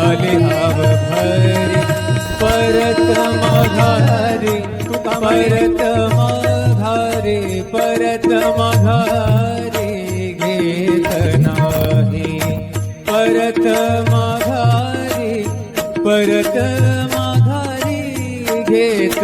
आले हाव भरी परत माघारी परत माघारी परत माघारी घेत नाही परत माघारी परत माघारी घेत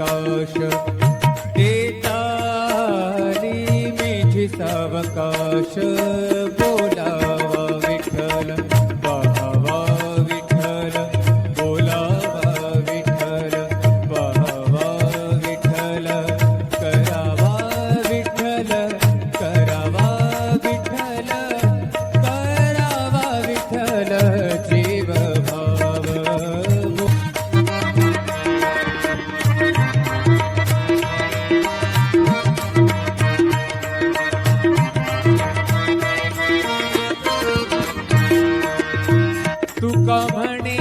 सावकाश. देताली मिठी सावकाश. बोलावा विठ्ठल पाहावा विठ्ठल. बोलावा विठ्ठल पाहावा विठ्ठल. करावा विठ्ठल करावा विठ्ठल. करावा विठ्ठल. तुका म्हणे?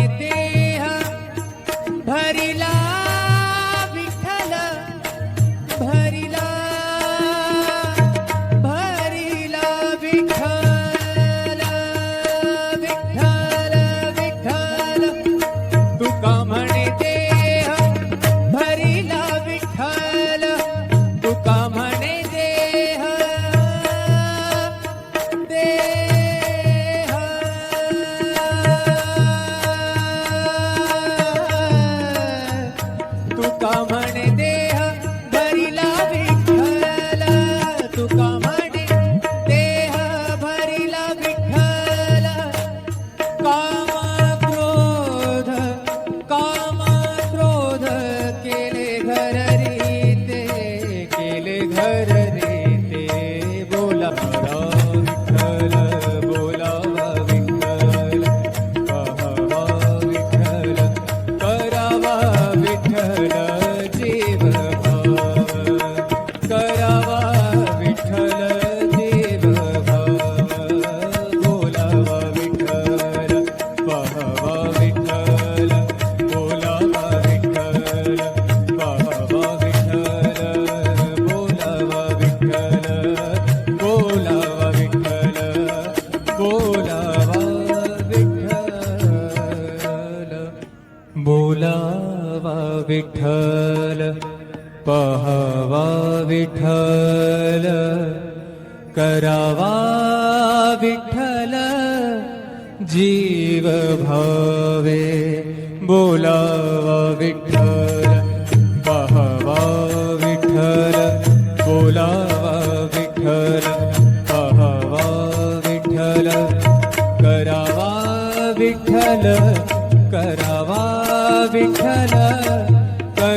विठ्ठल पहावा विठ्ठल करावा विठ्ठल जीव भावे बोलावा विठ्ठल पहावा विठ्ठल बोलावा विठ्ठल पहावा विठ्ठल करावा विठ्ठल करावा विठ्ठल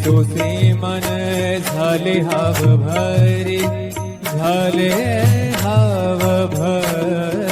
ी मन झले हव भरी हाव भ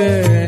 घेत नाही बोला